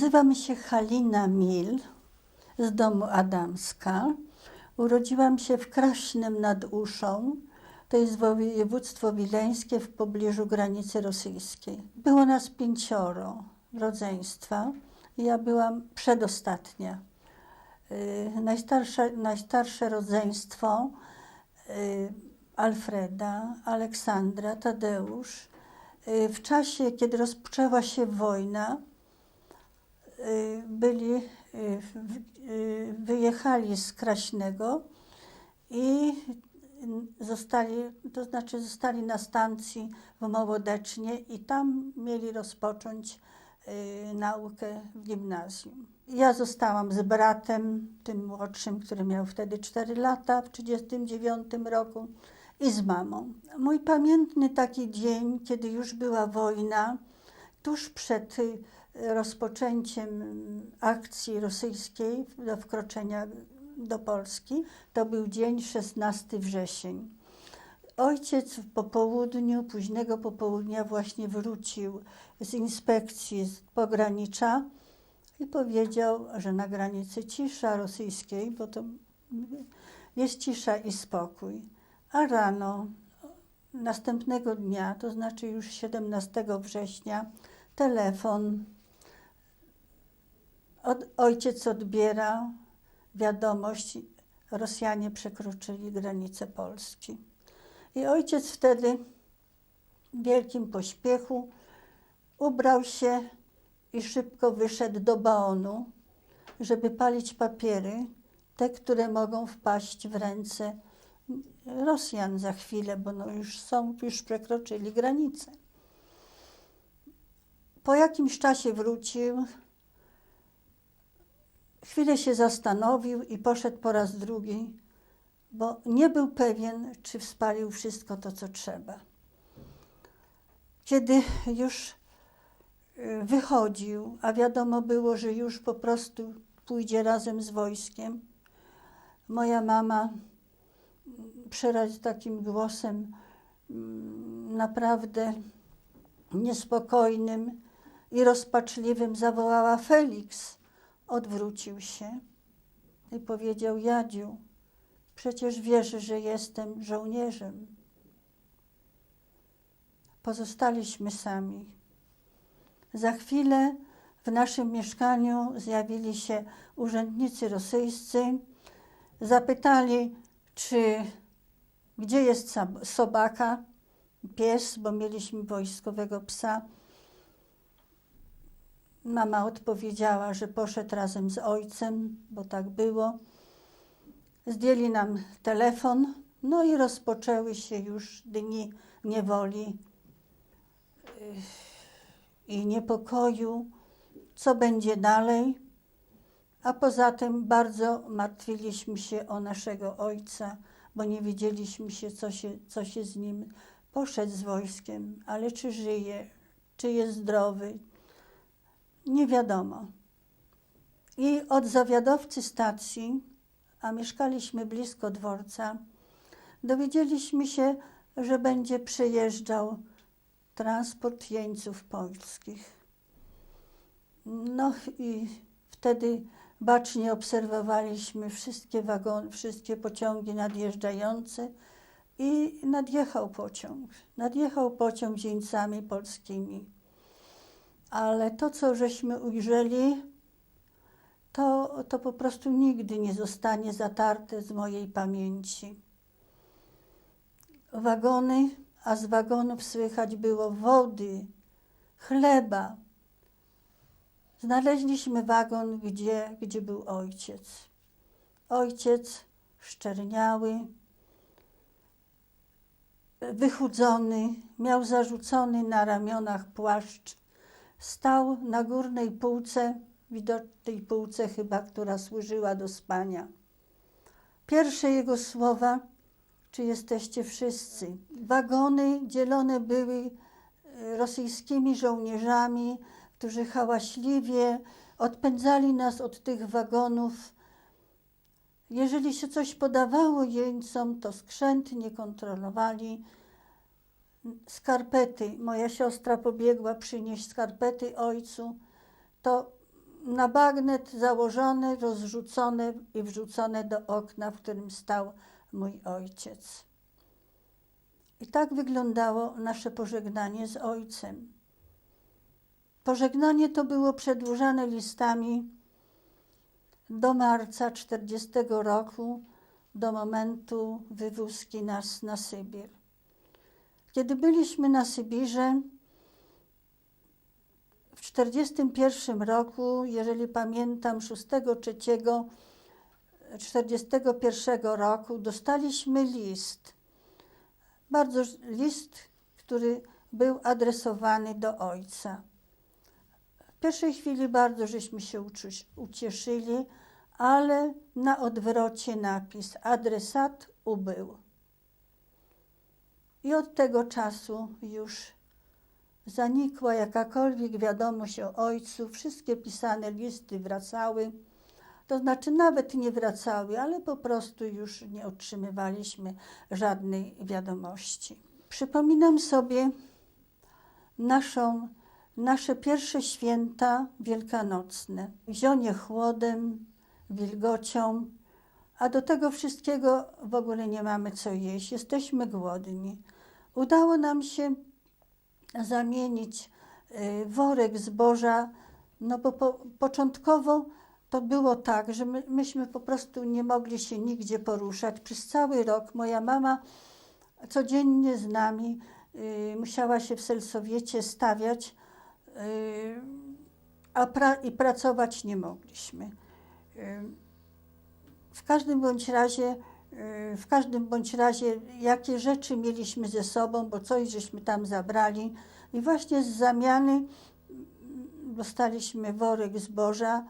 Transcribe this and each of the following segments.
Nazywam się Halina Mil z domu Adamska. Urodziłam się w Kraśnym nad Uszą. To jest województwo wileńskie w pobliżu granicy rosyjskiej. Było nas pięcioro rodzeństwa. Ja byłam przedostatnia. Yy, najstarsze, najstarsze rodzeństwo yy, Alfreda, Aleksandra, Tadeusz. Yy, w czasie, kiedy rozpoczęła się wojna, y, byli, y, y, wyjechali z Kraśnego i zostali, to znaczy zostali na stacji w Mołodecznie i tam mieli rozpocząć y, naukę w gimnazjum. Ja zostałam z bratem, tym młodszym, który miał wtedy 4 lata, w 1939 roku i z mamą. Mój pamiętny taki dzień, kiedy już była wojna, tuż przed y, rozpoczęciem akcji rosyjskiej do wkroczenia do Polski, to był dzień 16 wrzesień. Ojciec po południu, późnego popołudnia właśnie wrócił z inspekcji z pogranicza i powiedział, że na granicy cisza rosyjskiej, bo to jest cisza i spokój. A rano następnego dnia, to znaczy już 17 września, telefon. Od, ojciec odbiera wiadomość, Rosjanie przekroczyli granicę Polski. I ojciec wtedy w wielkim pośpiechu ubrał się i szybko wyszedł do baonu, żeby palić papiery, te, które mogą wpaść w ręce Rosjan za chwilę, bo no już są, już przekroczyli granicę. Po jakimś czasie wrócił, chwilę się zastanowił i poszedł po raz drugi, bo nie był pewien, czy spalił wszystko to, co trzeba. Kiedy już y, wychodził, a wiadomo było, że już po prostu pójdzie razem z wojskiem, moja mama przeraz takim głosem mm, naprawdę niespokojnym i rozpaczliwym zawołała Felix. Odwrócił się i powiedział: Jadziu, przecież wiesz, że jestem żołnierzem. Pozostaliśmy sami. Za chwilę w naszym mieszkaniu zjawili się urzędnicy rosyjscy. Zapytali, czy gdzie jest sobaka, pies, bo mieliśmy wojskowego psa. Mama odpowiedziała, że poszedł razem z ojcem, bo tak było. Zdjęli nam telefon, no i rozpoczęły się już dni niewoli yy, i niepokoju, co będzie dalej. A poza tym bardzo martwiliśmy się o naszego ojca, bo nie wiedzieliśmy się, co się, co się z nim. Poszedł z wojskiem, ale czy żyje, czy jest zdrowy, nie wiadomo. I od zawiadowcy stacji, a mieszkaliśmy blisko dworca, dowiedzieliśmy się, że będzie przyjeżdżał transport jeńców polskich. No i wtedy bacznie obserwowaliśmy wszystkie wagony, wszystkie pociągi nadjeżdżające i nadjechał pociąg. Nadjechał pociąg z jeńcami polskimi ale to, co żeśmy ujrzeli, to, to po prostu nigdy nie zostanie zatarte z mojej pamięci. Wagony, a z wagonów słychać było wody, chleba. Znaleźliśmy wagon, gdzie, gdzie był ojciec. Ojciec szczerniały, wychudzony, miał zarzucony na ramionach płaszcz stał na górnej półce, widocznej półce chyba, która służyła do spania. Pierwsze jego słowa, czy jesteście wszyscy? Wagony dzielone były e, rosyjskimi żołnierzami, którzy hałaśliwie odpędzali nas od tych wagonów. Jeżeli się coś podawało jeńcom, to skrzętnie kontrolowali, skarpety. Moja siostra pobiegła przynieść skarpety ojcu. To na bagnet założone, rozrzucone i wrzucone do okna, w którym stał mój ojciec. I tak wyglądało nasze pożegnanie z ojcem. Pożegnanie to było przedłużane listami do marca 40 roku, do momentu wywózki nas na Sybir. Kiedy byliśmy na Sybirze, w 41 roku, jeżeli pamiętam, 6 3 41 roku dostaliśmy list. Bardzo list, który był adresowany do ojca. W pierwszej chwili bardzo żeśmy się ucieszyli, ale na odwrocie napis adresat ubył. I od tego czasu już zanikła jakakolwiek wiadomość o ojcu. Wszystkie pisane listy wracały. To znaczy nawet nie wracały, ale po prostu już nie otrzymywaliśmy żadnej wiadomości. Przypominam sobie naszą, nasze pierwsze święta wielkanocne. Zionie chłodem, wilgocią, a do tego wszystkiego w ogóle nie mamy co jeść. Jesteśmy głodni. Udało nam się zamienić y, worek zboża, no bo po, początkowo to było tak, że my, myśmy po prostu nie mogli się nigdzie poruszać. Przez cały rok moja mama codziennie z nami y, musiała się w Selsowiecie stawiać, y, a pra, i pracować nie mogliśmy. Y, w każdym bądź razie, y, w każdym bądź razie, jakie rzeczy mieliśmy ze sobą, bo coś żeśmy tam zabrali i właśnie z zamiany mm, dostaliśmy worek zboża.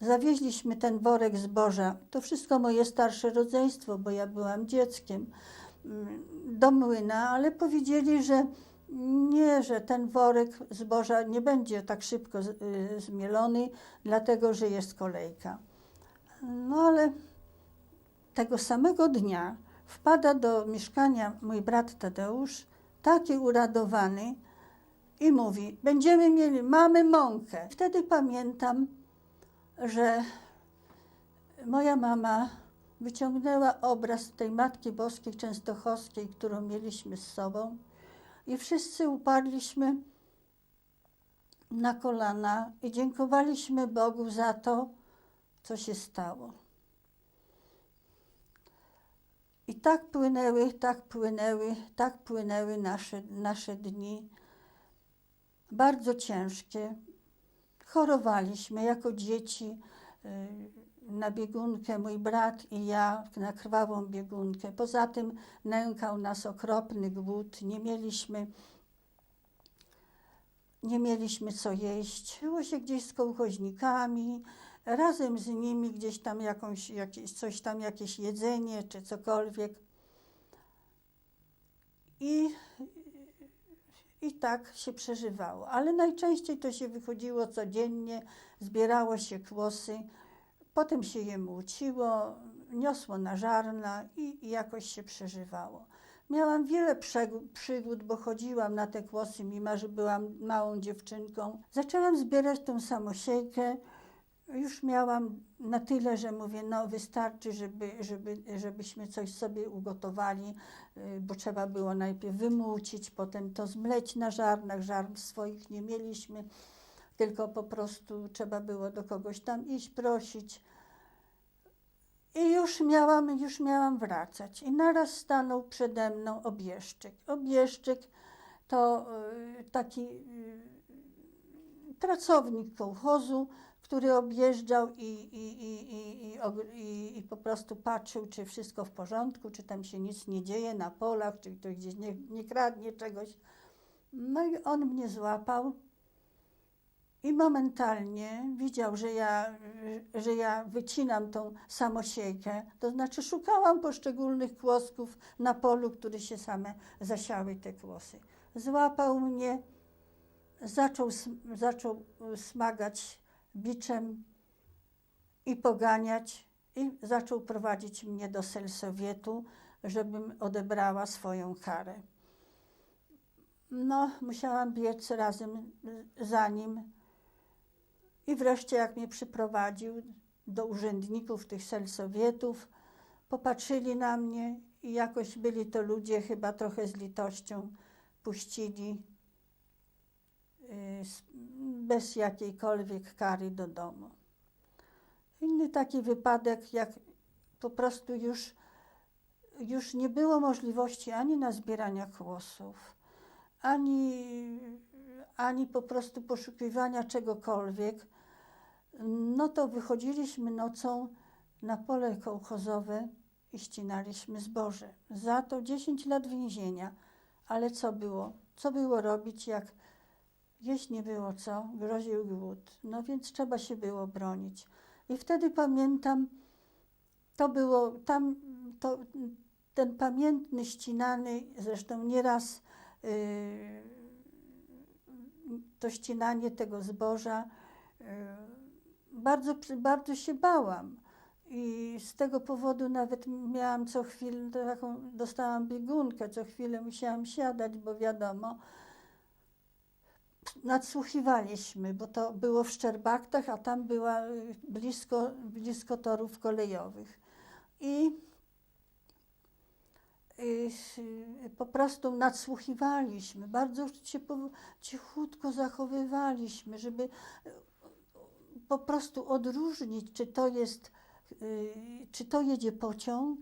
Zawieźliśmy ten worek zboża. To wszystko moje starsze rodzeństwo, bo ja byłam dzieckiem mm, do młyna, ale powiedzieli, że nie, że ten worek zboża nie będzie tak szybko y, zmielony, dlatego że jest kolejka. No ale tego samego dnia wpada do mieszkania mój brat Tadeusz, taki uradowany i mówi: Będziemy mieli, mamy mąkę. Wtedy pamiętam, że moja mama wyciągnęła obraz tej Matki Boskiej Częstochowskiej, którą mieliśmy z sobą, i wszyscy upadliśmy na kolana i dziękowaliśmy Bogu za to, co się stało. I tak płynęły, tak płynęły, tak płynęły nasze, nasze dni. Bardzo ciężkie. Chorowaliśmy jako dzieci y, na biegunkę, mój brat i ja na krwawą biegunkę. Poza tym nękał nas okropny głód. Nie mieliśmy, nie mieliśmy co jeść. Było się gdzieś z kołchoźnikami, razem z nimi gdzieś tam jakąś, jakieś, coś tam, jakieś jedzenie czy cokolwiek. I, I tak się przeżywało. Ale najczęściej to się wychodziło codziennie, zbierało się kłosy, potem się je młóciło, niosło na żarna i, i jakoś się przeżywało. Miałam wiele przygód, bo chodziłam na te kłosy, mimo że byłam małą dziewczynką. Zaczęłam zbierać tą samosiejkę. Już miałam na tyle, że mówię, no wystarczy, żeby, żeby, żebyśmy coś sobie ugotowali, y, bo trzeba było najpierw wymłócić, potem to zmleć na żarnach. Żarn swoich nie mieliśmy, tylko po prostu trzeba było do kogoś tam iść prosić. I już miałam, już miałam wracać. I naraz stanął przede mną obieżczyk. Obieżczyk to y, taki y, pracownik kołchozu, który objeżdżał i, i, i, i, i, i, po prostu patrzył, czy wszystko w porządku, czy tam się nic nie dzieje na polach, czy ktoś gdzieś nie, nie kradnie czegoś. No i on mnie złapał i momentalnie widział, że ja, że ja wycinam tą samosiejkę, to znaczy szukałam poszczególnych kłosków na polu, które się same zasiały te kłosy. Złapał mnie, zaczął, zaczął y, smagać biczem i poganiać i zaczął prowadzić mnie do Selsowietu, żebym odebrała swoją karę. No, musiałam biec razem za nim. I wreszcie, jak mnie przyprowadził do urzędników tych selsowietów, popatrzyli na mnie i jakoś byli to ludzie chyba trochę z litością, puścili y, bez jakiejkolwiek kary do domu. Inny taki wypadek, jak po prostu już, już nie było możliwości ani na zbierania kłosów, ani, ani po prostu poszukiwania czegokolwiek, no to wychodziliśmy nocą na pole kołchozowe i ścinaliśmy zboże. Za to 10 lat więzienia. Ale co było? Co było robić, jak jeść nie było co? Groził głód. No więc trzeba się było bronić. I wtedy pamiętam, to było tam, to, ten pamiętny ścinany, zresztą nieraz yy, to ścinanie tego zboża, yy, bardzo, bardzo się bałam. I z tego powodu nawet miałam co chwilę taką, dostałam biegunkę, co chwilę musiałam siadać, bo wiadomo, nadsłuchiwaliśmy, bo to było w Szczerbaktach, a tam była y, blisko, blisko torów kolejowych. I y, y, po prostu nadsłuchiwaliśmy, bardzo się cichutko zachowywaliśmy, żeby po prostu odróżnić, czy to jest, czy to jedzie pociąg,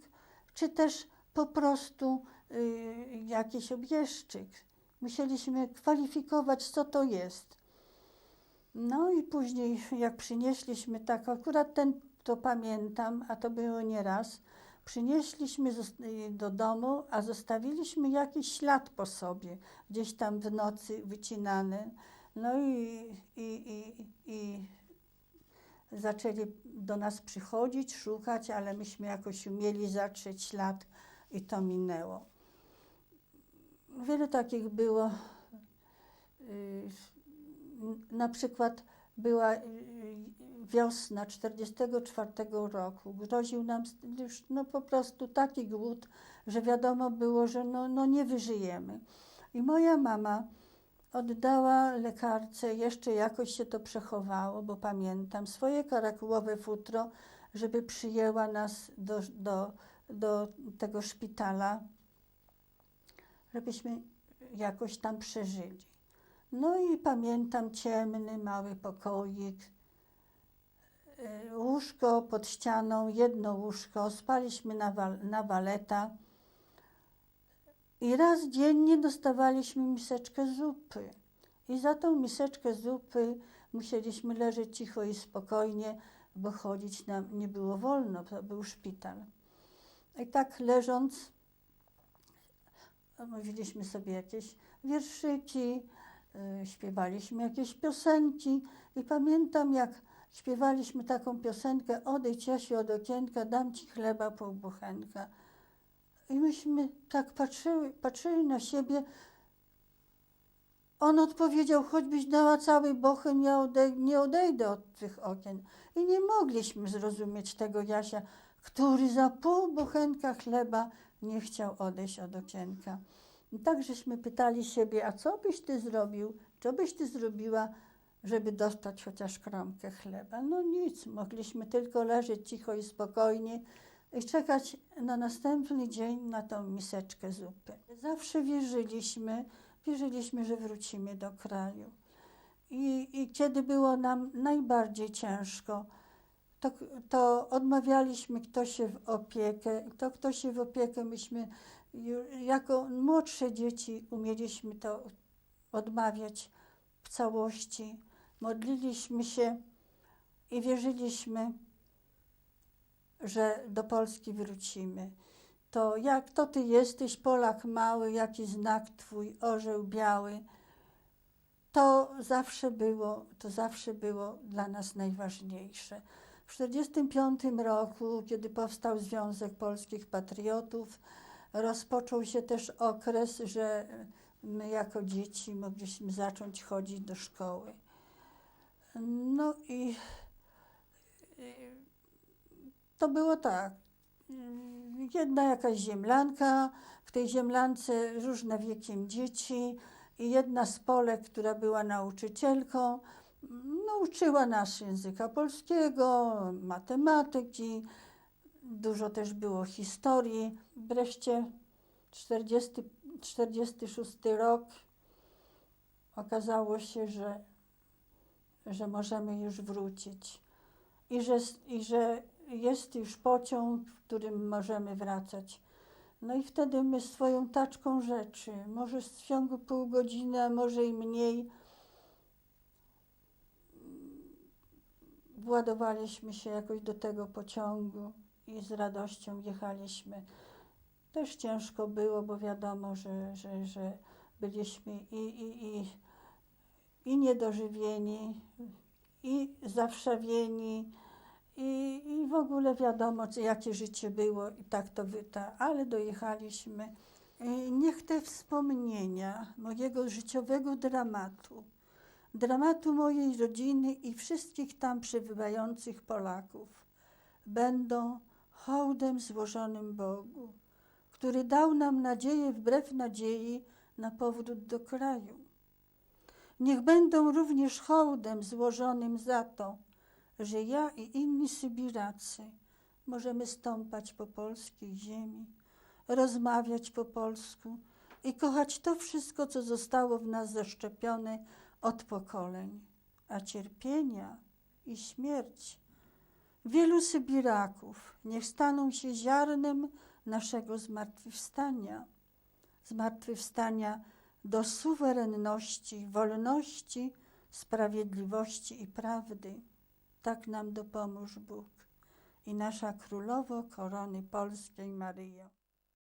czy też po prostu jakiś objeżdżyk. Musieliśmy kwalifikować, co to jest. No i później, jak przynieśliśmy tak, akurat ten to pamiętam, a to było nieraz, przynieśliśmy y, do domu, a zostawiliśmy jakiś ślad po sobie, gdzieś tam w nocy wycinany. No i, i, i, i zaczęli do nas przychodzić, szukać, ale myśmy jakoś umieli zatrzeć ślad i to minęło. Wiele takich było. y, Na przykład była y, wiosna 44 roku. Groził nam już no, po prostu taki głód, że wiadomo było, że no, no nie wyżyjemy. I moja mama oddała lekarce, jeszcze jakoś się to przechowało, bo pamiętam, swoje karakułowe futro, żeby przyjęła nas do, do, do tego szpitala, żebyśmy jakoś tam przeżyli. No i pamiętam ciemny, mały pokoik, y, łóżko pod ścianą, jedno łóżko, spaliśmy na, wal, na waleta i raz dziennie dostawaliśmy miseczkę zupy. I za tą miseczkę zupy musieliśmy leżeć cicho i spokojnie, bo chodzić nam nie było wolno, to był szpital. I tak leżąc, mówiliśmy sobie jakieś wierszyki, y, śpiewaliśmy jakieś piosenki i pamiętam jak śpiewaliśmy taką piosenkę Odejdź Jasiu od okienka, dam ci chleba pół bochenka. I myśmy tak patrzyły, patrzyli na siebie. On odpowiedział, choćbyś dała cały bochen, ja odej- nie odejdę od tych okien. I nie mogliśmy zrozumieć tego Jasia, który za pół bochenka chleba nie chciał odejść od okienka. I tak żeśmy pytali siebie, a co byś ty zrobił, co byś ty zrobiła, żeby dostać chociaż kromkę chleba? No nic, mogliśmy tylko leżeć cicho i spokojnie i czekać na następny dzień na tą miseczkę zupy. Zawsze wierzyliśmy, wierzyliśmy, że wrócimy do kraju. I, i kiedy było nam najbardziej ciężko, to, to odmawialiśmy kto się w opiekę, to kto się w opiekę, myśmy jako młodsze dzieci umieliśmy to odmawiać w całości. Modliliśmy się i wierzyliśmy, że do Polski wrócimy. To jak to ty jesteś, Polak mały, jaki znak twój, orzeł biały, to zawsze było, to zawsze było dla nas najważniejsze. W 1945 roku, kiedy powstał Związek Polskich Patriotów, rozpoczął się też okres, że my jako dzieci mogliśmy zacząć chodzić do szkoły. No i i to było tak. Jedna jakaś ziemlanka, w tej ziemlance różne wiekiem dzieci i jedna z Polek, która była nauczycielką, Nauczyła nas języka polskiego, matematyki, dużo też było historii. Wreszcie 40, 46 rok okazało się, że, że możemy już wrócić i że, i że jest już pociąg, w którym możemy wracać. No i wtedy my swoją taczką rzeczy, może w ciągu pół godziny, a może i mniej, władowaliśmy się jakoś do tego pociągu i z radością jechaliśmy. Też ciężko było, bo wiadomo, że, że, że byliśmy i, i, i, i niedożywieni, i zawszawieni, i, i w ogóle wiadomo, co, jakie życie było i tak to wyta, ale dojechaliśmy. I niech te wspomnienia mojego życiowego dramatu, dramatu mojej rodziny i wszystkich tam przebywających Polaków będą hołdem złożonym Bogu, który dał nam nadzieję wbrew nadziei na powrót do kraju. Niech będą również hołdem złożonym za to, że ja i inni Sybiracy możemy stąpać po polskiej ziemi, rozmawiać po polsku i kochać to wszystko, co zostało w nas zaszczepione od pokoleń, a cierpienia i śmierć wielu Sybiraków niech staną się ziarnem naszego zmartwychwstania, zmartwychwstania do suwerenności, wolności, sprawiedliwości i prawdy. Tak nam dopomóż Bóg i nasza Królowo Korony Polskiej Maryjo.